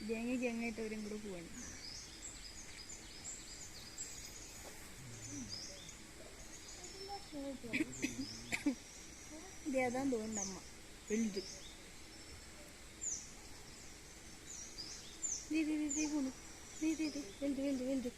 ഗംഗ ഗംഗായിട്ട് അവരും കൂടെ പോവാണ്. ഇത് തോന്നുന്നു അമ്മ. വലുത്. ദേ, വലുത് വലുത് വലുത്.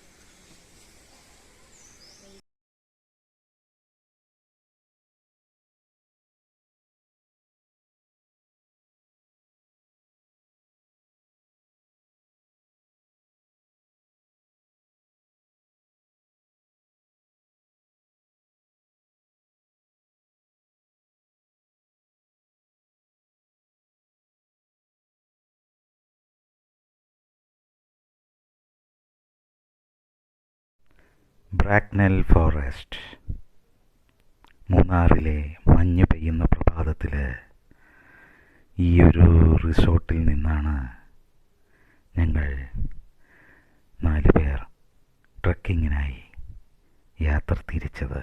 Bracknell Forest. മൂന്നാറിലെ മഞ്ഞ് പെയ്യുന്ന പ്രഭാതത്തിൽ ഈ ഒരു റിസോർട്ടിൽ നിന്നാണ് ഞങ്ങൾ നാല് പേർ ട്രക്കിങ്ങിനായി യാത്ര തിരിച്ചത്.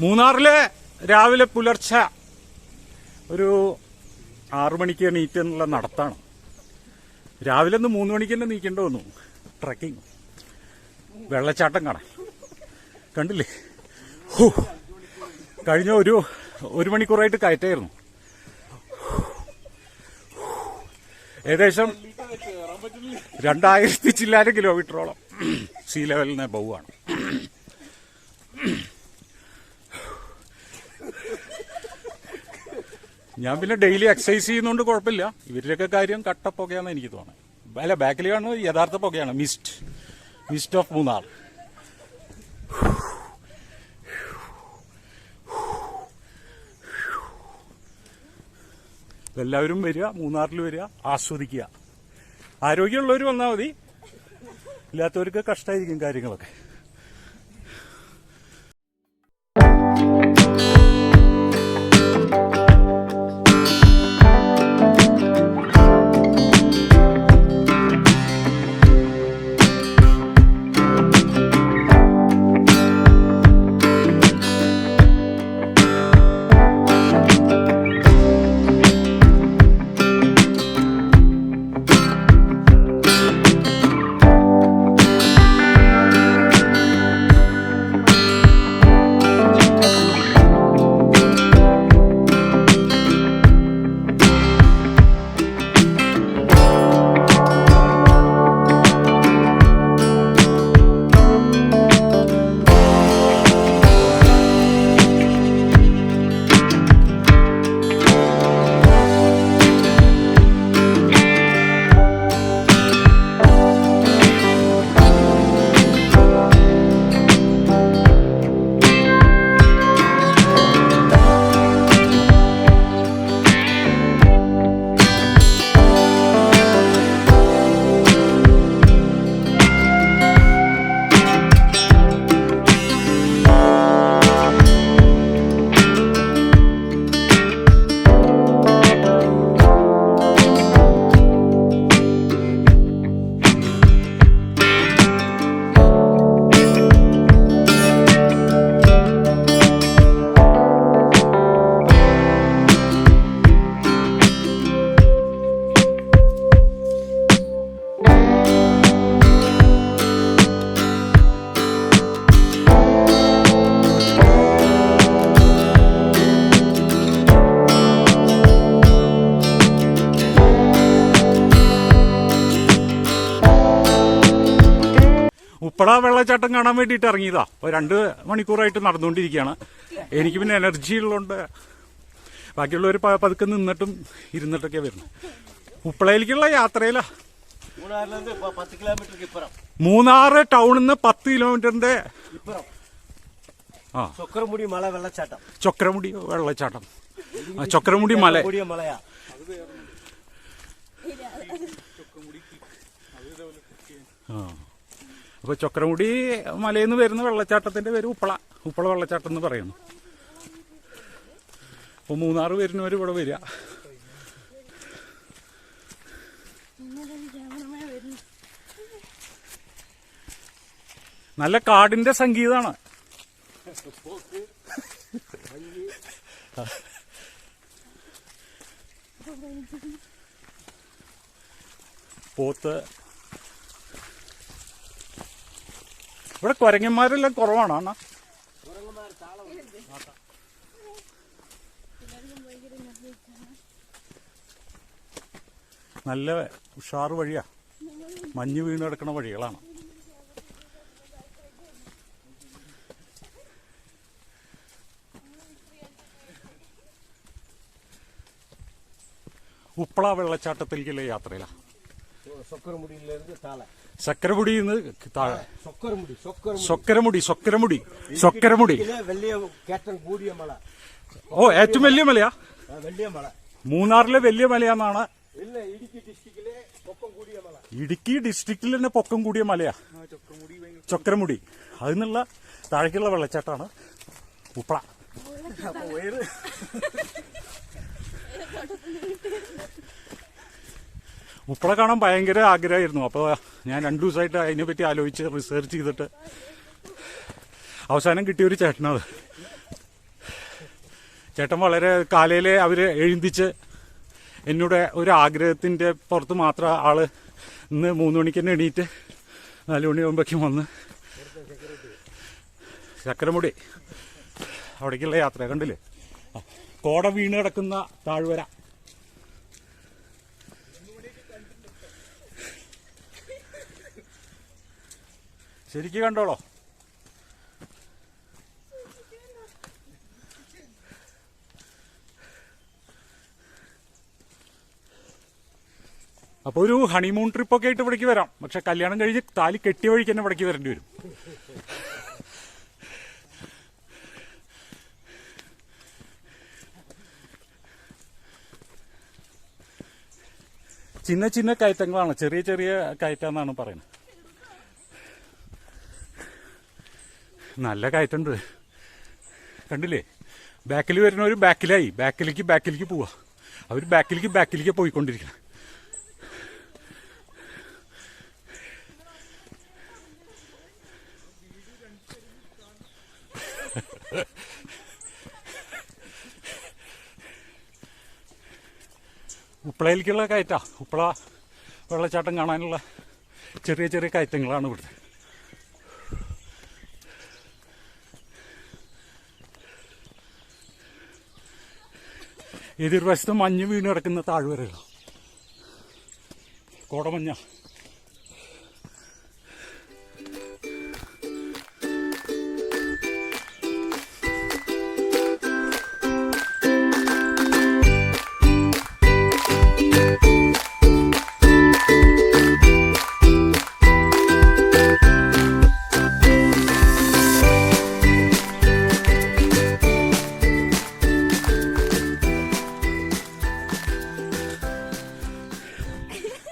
മൂന്നാറിലെ രാവിലെ പുലർച്ചെ ഒരു ആറു മണിക്ക് എണീറ്റ് എന്നുള്ള നടത്താണ്. രാവിലെ ഒന്ന് മൂന്ന് മണിക്ക് തന്നെ നീക്കേണ്ടി വന്നു. ട്രക്കിംഗ് വെള്ളച്ചാട്ടം കാണാൻ. കണ്ടില്ലേ. കഴിഞ്ഞ ഒരു ഒരു മണിക്കൂറായിട്ട് കയറ്റായിരുന്നു. ഏകദേശം രണ്ടായിരത്തി ചില്ലായിരം കിലോമീറ്ററോളം സീ ലെവലിന് ബഹുവാണ് ഞാൻ പിന്നെ ഡെയിലി എക്സസൈസ് ചെയ്യുന്നതുകൊണ്ട് കുഴപ്പമില്ല. ഇവരുടെയൊക്കെ കാര്യം കട്ട പുകയാണെന്ന് എനിക്ക് തോന്നുന്നത് അല്ല ബാക്കിൽ കാണുന്നത് യഥാർത്ഥ പുകയാണ്. മിസ്റ്റ്. Mist of Munnar. എല്ലാവരും വരിക മൂന്നാറിൽ വരിക ആസ്വദിക്കുക. ആരോഗ്യമുള്ളവർ വന്നാൽ മതി. ഇല്ലാത്തവർക്ക് കഷ്ടമായിരിക്കും കാര്യങ്ങളൊക്കെ. ഉപ്പട വെള്ളച്ചാട്ടം കാണാൻ വേണ്ടിയിട്ട് ഇറങ്ങിയതാ. അപ്പൊ രണ്ട് മണിക്കൂറായിട്ട് നടന്നുകൊണ്ടിരിക്കുകയാണ്. എനിക്ക് പിന്നെ എനർജി ഉള്ളതുകൊണ്ട് ബാക്കിയുള്ളവർ പതുക്കെ നിന്നിട്ടും ഇരുന്നിട്ടൊക്കെ വരുന്നത് ഉപ്പളയിലേക്കുള്ള യാത്രയിലാ. മൂന്നാർ ടൗണിൽ നിന്ന് പത്ത് കിലോമീറ്ററിന്റെ ആ. ചൊക്കരമുടി മല വെള്ളച്ചാട്ടം. ചൊക്രമുടി വെള്ളച്ചാട്ടം. ചൊക്രമുടി മല. ആ. അപ്പൊ ചൊക്രമുടി മലയിൽ നിന്ന് വരുന്ന വെള്ളച്ചാട്ടത്തിന്റെ പേര് ഉപ്പള. ഉപ്പള വെള്ളച്ചാട്ടം എന്ന് പറയുന്നു. അപ്പോൾ മൂന്നാറ് വരുന്നവർ ഇവിടെ വരിക. നല്ല കാടിന്റെ സംഗീതമാണ് പോത്ത് ഇവിടെ കുരങ്ങന്മാരെല്ലാം കുറവാണ്. അണ്ണാ നല്ല ഉഷാറ് വഴിയാ. മഞ്ഞ് വീണ് കിടക്കുന്ന വഴികളാണ്. ഉപ്പള വെള്ളച്ചാട്ടത്തിലേക്കുള്ള യാത്രയിലാണ് சொக்கரமுடியில இருந்து தாளை ചക്കരമുടിയിൽ നിന്ന് താഴെ சொக்கரமுடி சொக்கரமுடி സൊക്കരമുടി സൊക്കരമുടി സൊക്കരമുടി இதுல வெள்ளிய கேட்டன் கூடிய மலை ഓ ഏറ്റവും വലിയ മലയാ ஆ, வெள்ளிய மலை മൂന്നാറിലെ വലിയ മലയാന്നാണ് இல்ல ഇടുക്കി ഡിസ്ട്രിക്റ്റിലെ പൊക്കം കൂടിയ മല ഇടുക്കി ഡിസ്ട്രിക്റ്റിൽ തന്നെ പൊക്കം കൂടിയ മലയാ ചൊക്കരമുടി അതിനുള്ള താഴേക്കുള്ള വെള്ളച്ചാട്ടമാണ് ഉപ്പള ഉപ്പള കാണാൻ ഭയങ്കര ആഗ്രഹമായിരുന്നു. അപ്പോൾ ഞാൻ രണ്ടു ദിവസമായിട്ട് അതിനെപ്പറ്റി ആലോചിച്ച് റിസർച്ച് ചെയ്തിട്ട് അവസാനം കിട്ടിയ ഒരു ചേട്ടനത് ചേട്ടൻ വളരെ കാലയിലെ അവർ എഴുതിച്ച് എന്നോട് ഒരു ആഗ്രഹത്തിന്റെ പുറത്ത് മാത്രം ആൾ ഇന്ന് മൂന്ന് മണിക്ക് തന്നെ എണീറ്റ് നാല് മണിയാകുമ്പോഴേക്കും വന്ന് ചക്കരമുടി അവിടേക്കുള്ള യാത്ര കണ്ടില്ലേ? കോട വീണ് കിടക്കുന്ന താഴ്വര. ശരിക്ക് കണ്ടോളോ. അപ്പോൾ ഒരു ഹണിമൂൺ ട്രിപ്പ് ഒക്കെ ആയിട്ട് ഇവിടേക്ക് വരാം. പക്ഷെ കല്യാണം കഴിഞ്ഞ് താലി കെട്ടിയ വഴിക്ക് തന്നെ ഇവിടേക്ക് വരേണ്ടി വരും. ചിന്ന ചിന്ന കയറ്റങ്ങളാണ്. ചെറിയ ചെറിയ കയറ്റാന്നാണ് പറയുന്നത്. നല്ല കയറ്റുണ്ട് കണ്ടില്ലേ? ബാക്കിൽ വരുന്നവർ ബാക്കിലായി. ബാക്കിലേക്ക് ബാക്കിലേക്ക് പോവാ. അവർ ബാക്കിലേക്ക് ബാക്കിലേക്ക് പോയിക്കൊണ്ടിരിക്കണം. ഉപ്പളയിലേക്കുള്ള കയറ്റാ. ഉപ്പള വെള്ളച്ചാട്ടം കാണാനുള്ള ചെറിയ ചെറിയ കയറ്റങ്ങളാണ് ഇവിടുത്തെ. എതിർവശത്ത് മഞ്ഞ് വീണ് കിടക്കുന്ന താഴ്വരകൾ. കോടമഞ്ഞ.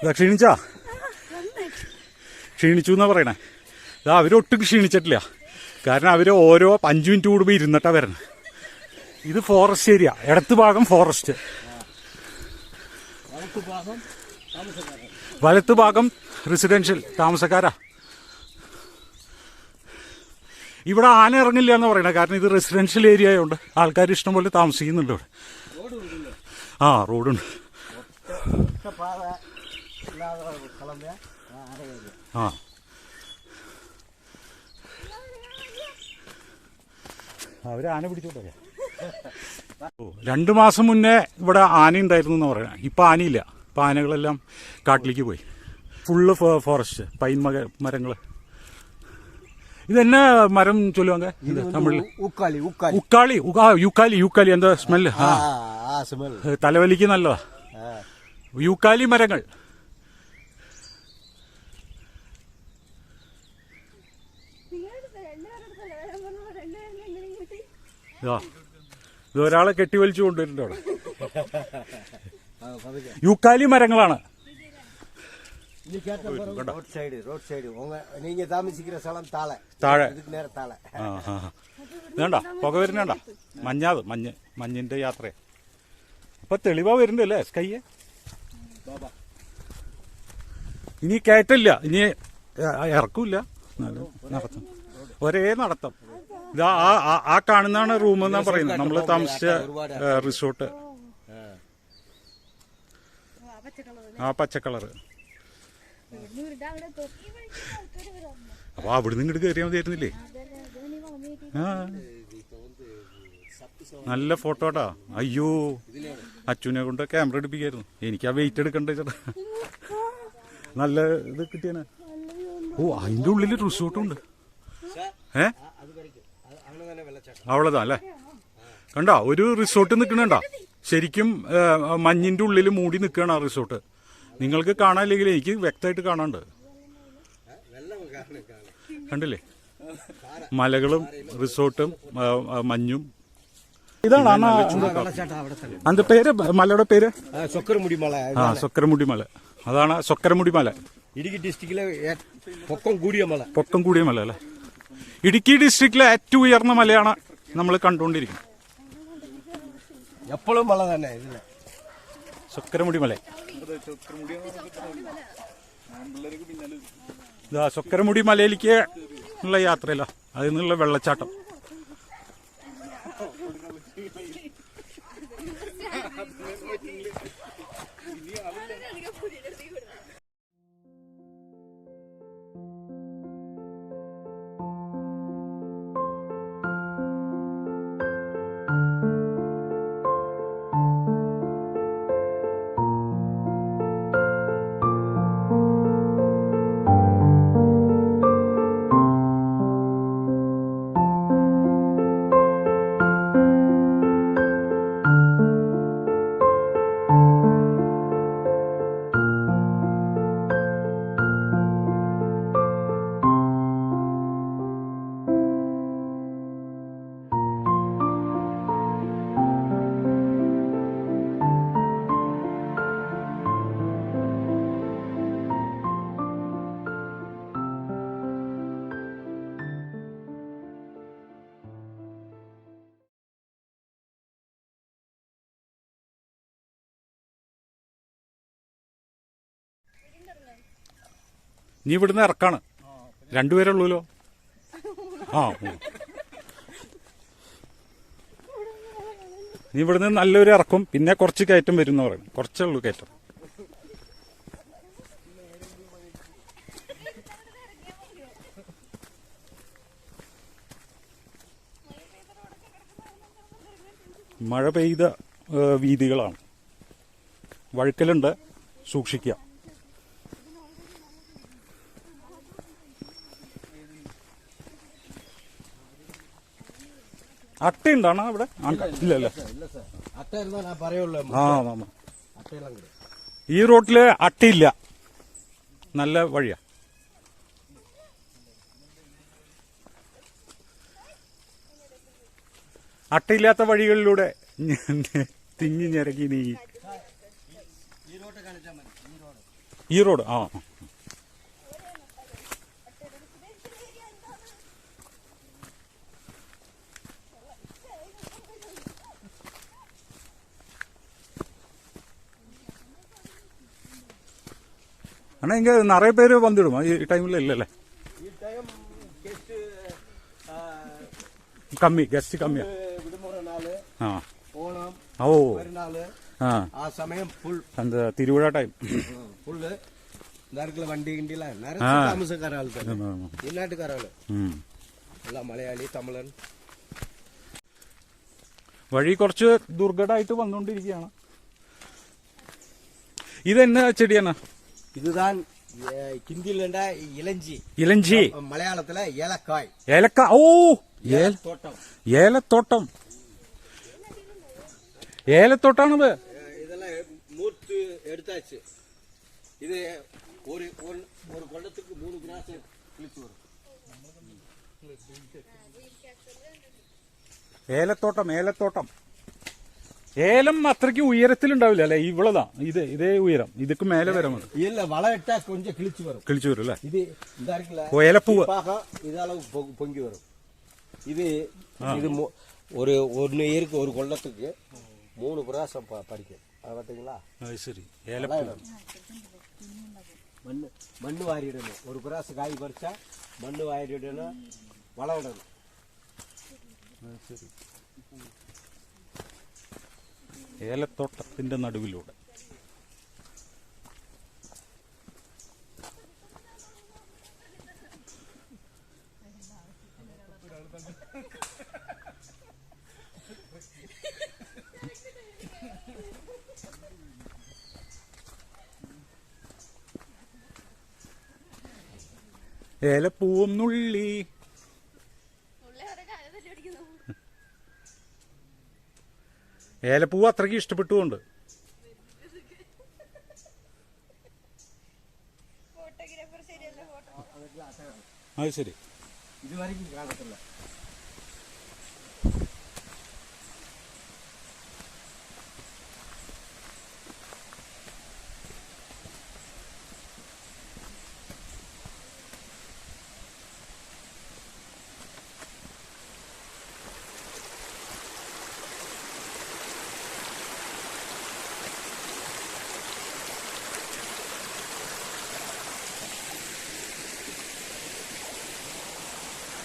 ഇതാ ക്ഷീണിച്ചാ? ക്ഷീണിച്ചു എന്നാ പറയണേ? ഇതാ അവരൊട്ടും ക്ഷീണിച്ചിട്ടില്ല. കാരണം അവർ ഓരോ അഞ്ച് മിനിറ്റ് കൂടുമ്പോൾ ഇരുന്നിട്ടാ വരണേ. ഇത് ഫോറസ്റ്റ് ഏരിയ ഇടത്ത് ഭാഗം ഫോറസ്റ്റ് വലത്ത് ഭാഗം റെസിഡൻഷ്യൽ താമസക്കാരാ. ഇവിടെ ആന ഇറങ്ങില്ല എന്ന് പറയണേ. കാരണം ഇത് റെസിഡൻഷ്യൽ ഏരിയ ആയതുകൊണ്ട് ആൾക്കാർ ഇഷ്ടംപോലെ താമസിക്കുന്നുണ്ട് ഇവിടെ. ആ റോഡുണ്ട്. ആ. അവർ ആന പിടിച്ചോട്ടെ. ഓ, രണ്ടു മാസം മുന്നേ ഇവിടെ ആന ഉണ്ടായിരുന്നു എന്ന് പറയാം. ഇപ്പൊ ആനയില്ല. ഇപ്പൊ ആനകളെല്ലാം കാട്ടിലേക്ക് പോയി. ഫുള്ള് ഫോറസ്റ്റ് പൈൻ മക മരങ്ങൾ. ഇതെന്നെ മരം ചൊല്ലുവാങ്ക? തമിഴിൽ? ഉക്കാളി യുക്കാലി യുക്കാലി. എന്താ സ്മെല്ല് ഏ, തലവലിക്ക് നല്ലതാ. യുക്കാലി മരങ്ങൾ നിങ്ങളുടെ രണ്ടുപേരുടെ വേണം പറഞ്ഞപ്പോൾ രണ്ടുപേരും എന്തെങ്കിലും കിട്ടി ഇതാ ഇത് ഒരാളെ കെട്ടിവലിച്ചു കൊണ്ടുവരുന്നുണ്ട് അവിടെ യൂക്കാലി മരങ്ങളാണ് நீ கேட்ட பிறகு ரோட் சைடு ரோட் சைடு உங்க நீங்க தாமசிக்கிற ஸ்தலம் தாளை താഴെ இதுக்கு நேரம் தாளை ആ ആ ആ. ഇതുണ്ട പുക വരുന്നുണ്ട മഞ്ഞാത് മഞ്ഞ് മഞ്ഞിന്റെ യാത്ര അപ്പൊ തെളിവാ വരുന്നുണ്ട് അല്ലേ സ്കൈയെ ഇനി കയറ്റില്ല ഇനി ഏ, ഇറക്കൂല എന്നാലും നടത്തം ഒരേ നടത്തം ഇതാ ആ കാണുന്നതാണ് റൂം എന്നാ പറയുന്നത്. നമ്മൾ താമസിച്ച റിസോർട്ട് ആ പച്ച കളറ് ഇവിടുന്ന് ഉരുണ്ട് അവിടെ എത്തും. ഈ വഴിക്ക് ആൾക്കാര് വരാം. അപ്പൊ അവിടുന്ന് ഇങ്ങോട്ട് കയറിയാൽ മതിയായിരുന്നില്ലേ? ആ. നല്ല ഫോട്ടോട്ടാ അയ്യോ. അച്ഛനെ കൊണ്ട് ക്യാമറ എടുപ്പിക്കായിരുന്നു. എനിക്ക് ആ വെയിറ്റ് എടുക്കണ്ട ചേട്ടാ. നല്ല ഇത് കിട്ടിയാണ് ഓ അതിന്റെ ഉള്ളിൽ റിസോർട്ടുണ്ട് ഏ? അവളതാ അല്ലേ കണ്ട ഒരു റിസോർട്ട് നിൽക്കണണ്ട ശരിക്കും മഞ്ഞിന്റെ ഉള്ളിൽ മൂടി നിൽക്കുകയാണ് ആ റിസോർട്ട്. നിങ്ങൾക്ക് കാണാനില്ലെങ്കിൽ എനിക്ക് വ്യക്തമായിട്ട് കാണാണ്ട് കണ്ടില്ലേ? മലകളും റിസോർട്ടും മഞ്ഞും. ഇതാണ് അതിന്റെ പേര്? മലയുടെ പേര്? സൊക്കരമുടി മല ആ സൊക്കരമുടി മല അതാണ് സൊക്കരമുടി മല ഇടുക്കി ഡിസ്ട്രിക്റ്റിലെ പൊക്കം കൂടിയ മല. പൊക്കം കൂടിയ മല അല്ലേ? ഇടുക്കി ഡിസ്ട്രിക്റ്റിലെ ഏറ്റവും ഉയർന്ന മലയാണ് നമ്മൾ കണ്ടുകൊണ്ടിരിക്കുന്നത്. എപ്പോഴും മല തന്നെ ഇതിൽ. സൊക്കരമുടി മല ഇതാ സൊക്കരമുടി മലയിലേക്ക് ഉള്ള യാത്രയില്ല അതിൽ നിന്നുള്ള വെള്ളച്ചാട്ടം. നീ ഇവിടുന്ന് ഇറക്കാണ്. രണ്ടുപേരേ ഉള്ളൂല്ലോ ആ നീ ഇവിടുന്ന് നല്ലൊരു ഇറക്കും. പിന്നെ കുറച്ച് കയറ്റം വരും പറയും. കുറച്ചേ ഉള്ളൂ കയറ്റം. മഴ പെയ്ത വീതികളാണ്. വഴുക്കലുണ്ട്. സൂക്ഷിക്കുക അട്ടയുണ്ടാണ് അവിടെ? ഇല്ല ഇല്ല. ആ ഈ റോട്ടിൽ അട്ടയില്ല. നല്ല വഴിയാ. അട്ടയില്ലാത്ത വഴികളിലൂടെ തിങ്ങി ഞരക്കി നീങ്ങി ഈ റോഡ് ആ. അണ്ണാ ഇങ്ങനെ നിറയെ പേര് വന്നിടും ഈ ടൈമിൽ ഇല്ലല്ലേ കമ്മി ഗസ്റ്റ് കമ്മിയാ. ആ. ഓ. ആ. ആ സമയം ഫുൾ എന്താ തിരുവിഴ ടൈം ഫുള്ള് ഇതാർക്കുള്ള വണ്ടി കിണ്ടിയില്ല മലയാളി തമിഴൻ വഴി കുറച്ച് ദുർഘടായിട്ട് വന്നുകൊണ്ടിരിക്കുകയാണ് ഇതെന്നാ ചെടിയാണ് இதுதான் கிந்திலண்டா இளஞ்சி. இளஞ்சி. மலையாளத்துல ஏலக்காய். ஏலக்காய். ஓ! ஏலத்தோட்டம். ஏலத்தோட்டம். ஏலத்தோட்டம் இதெல்லாம் மூர்த்து எடுத்தாச்சு. இது ஒரு ஒரு ஒரு குளத்துக்கு மூணு கிராஸ் கிழிச்சு வரும். ஏலத்தோட்டம் ஏலத்தோட்டம். ஏலம் அத்தனைக்கு உயரத்தில் உண்டாவில்ல அல்ல இவ்வளவுதான் இது இதே உயரம் இதுக்கு மேல வரும் இல்ல வளையிட்டா கொஞ்சம் கிழிச்சு வரும் கிழிச்சு வரும்ல இது இதா இருக்குல்ல இலப்பூ இதளவு பொங்கி வரும் இது இது ஒரு ஒன்று இருக்கு ஒரு கொள்ளத்துக்கு மூணு பிராசம் படிக்கும் அதை பார்த்தீங்களா சரி மண் மண் வாரிடணும் ஒரு பிராசு காய் பறிச்சா மண் வாரிடணும் வளவிடணும் சரி ഏലത്തോട്ടത്തിന്റെ നടുവിലൂടെ. ഏലപ്പൂവും നുള്ളി. ഏലപ്പൂവ് അത്രയ്ക്ക് ഇഷ്ടപ്പെട്ടുകൊണ്ട്. അത് ശരി. ഇതുവരെ കാണത്തില്ല.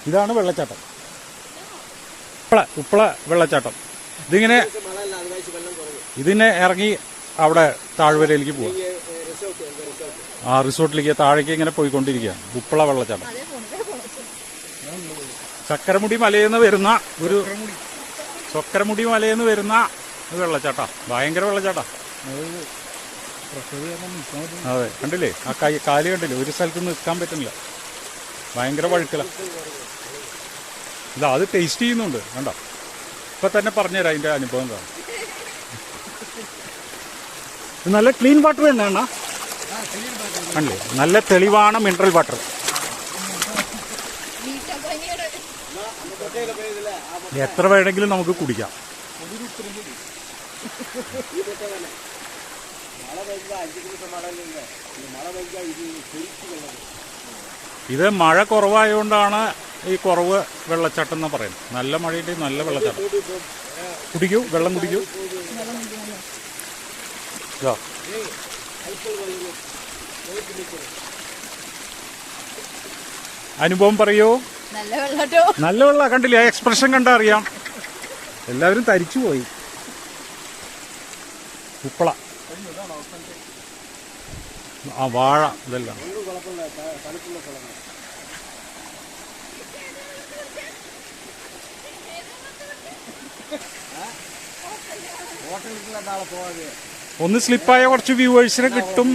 ഇതാണ് വെള്ളച്ചാട്ടം. ഉപ്പള ഉപ്പള വെള്ളച്ചാട്ടം. ഇതിങ്ങനെ ഇതിനെ ഇറങ്ങി അവിടെ താഴ്വരയിലേക്ക് പോവാം. ആ റിസോർട്ടിലേക്ക് താഴേക്ക് ഇങ്ങനെ പോയിക്കൊണ്ടിരിക്കുകയാണ്. ഉപ്പള വെള്ളച്ചാട്ടം. ചക്കരമുടി മലയിൽ നിന്ന് വരുന്ന ഒരു ചക്കരമുടി മലയിൽ നിന്ന് വരുന്ന വെള്ളച്ചാട്ടാ. ഭയങ്കര വെള്ളച്ചാട്ടാ. അതെ കണ്ടില്ലേ? ആ കാലി കണ്ടില്ലേ? ഒരു സ്ഥലത്ത് നിൽക്കാൻ പറ്റുന്നില്ല. ഭയങ്കര വഴുക്കല. ഇതാ അത് ടേസ്റ്റ് ചെയ്യുന്നുണ്ട്. വേണ്ട ഇപ്പൊ തന്നെ പറഞ്ഞുതരാം അതിന്റെ അനുഭവം എന്താണ് നല്ല ക്ലീൻ വാട്ടർ തന്നെയാണ് അല്ലേ നല്ല തെളിവാണ് മിനറൽ വാട്ടർ എത്ര വേണമെങ്കിലും നമുക്ക് കുടിക്കാം. മഴ പെയ്യുക അഞ്ച് ദിവസം മഴ പെയ്യുക മഴ പെയ്യുക ഇത് ശരിക്കും ഇത് മഴ കുറവായതുകൊണ്ടാണ് ഈ കുറവ് വെള്ളച്ചാട്ടം എന്ന് പറയുന്നത്. നല്ല മഴയുണ്ട് നല്ല വെള്ളച്ചാട്ടം. കുടിക്കൂ വെള്ളം കുടിക്കൂ. ഇതാ. അനുഭവം പറയൂ. നല്ല വെള്ള കണ്ടില്ലേ? എക്സ്പ്രഷൻ കണ്ടാ അറിയാം. എല്ലാവരും തരിച്ചു പോയി. ഉപ്പള. ആ വാഴ ഇതെല്ലാം. തണുപ്പുള്ള തണുപ്പുള്ള സ്ഥലമാണ്. ഒന്ന് സ്ലിപ്പായ കുറച്ച് വ്യൂവേഴ്സിനെ കിട്ടും.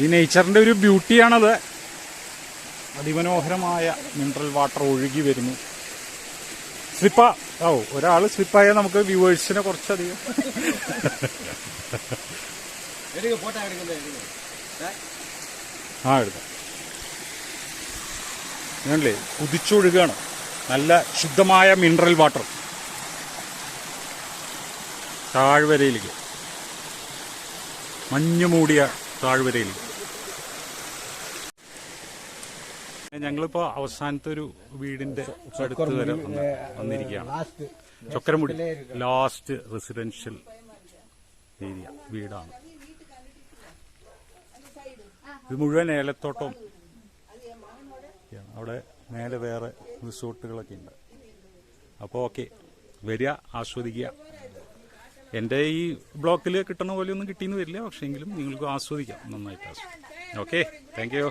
ഈ നേച്ചറിന്റെ ഒരു ബ്യൂട്ടിയാണത് അതിമനോഹരമായ മിനറൽ വാട്ടർ ഒഴുകി വരുന്നു. സ്ലിപ്പാ. ഓ ഒരാൾ സ്ലിപ്പായ നമുക്ക് വ്യൂവേഴ്സിനെ കുറച്ചധികം. ആ എടുക്കാം. ഞാനല്ലേ കുതിച്ചൊഴുകാണ്. നല്ല ശുദ്ധമായ മിനറൽ വാട്ടർ താഴ്വരയിലേക്ക്. മഞ്ഞ് മൂടിയ താഴ്വരയിലേക്ക്. ഞങ്ങളിപ്പോ അവസാനത്തെ ഒരു വീടിന്റെ അടുത്ത് വരെ വന്നിരിക്കുകയാണ്. ചൊക്കരമുടി ലാസ്റ്റ് റെസിഡൻഷ്യൽ ഏരിയ വീടാണ്. ഇത് മുഴുവൻ ഏലത്തോട്ടവും. അവിടെ മേലെ വേറെ റിസോർട്ടുകളൊക്കെ ഉണ്ട്. അപ്പോൾ ഓക്കെ വരിക ആസ്വദിക്കുക. എന്റെ ഈ ബ്ലോക്കിൽ കിട്ടണ പോലെയൊന്നും കിട്ടിയെന്ന് വരില്ല പക്ഷേ എങ്കിലും നിങ്ങൾക്ക് ആസ്വദിക്കാം നന്നായിട്ട് ആസ്വദിക്കാം. Okay thank you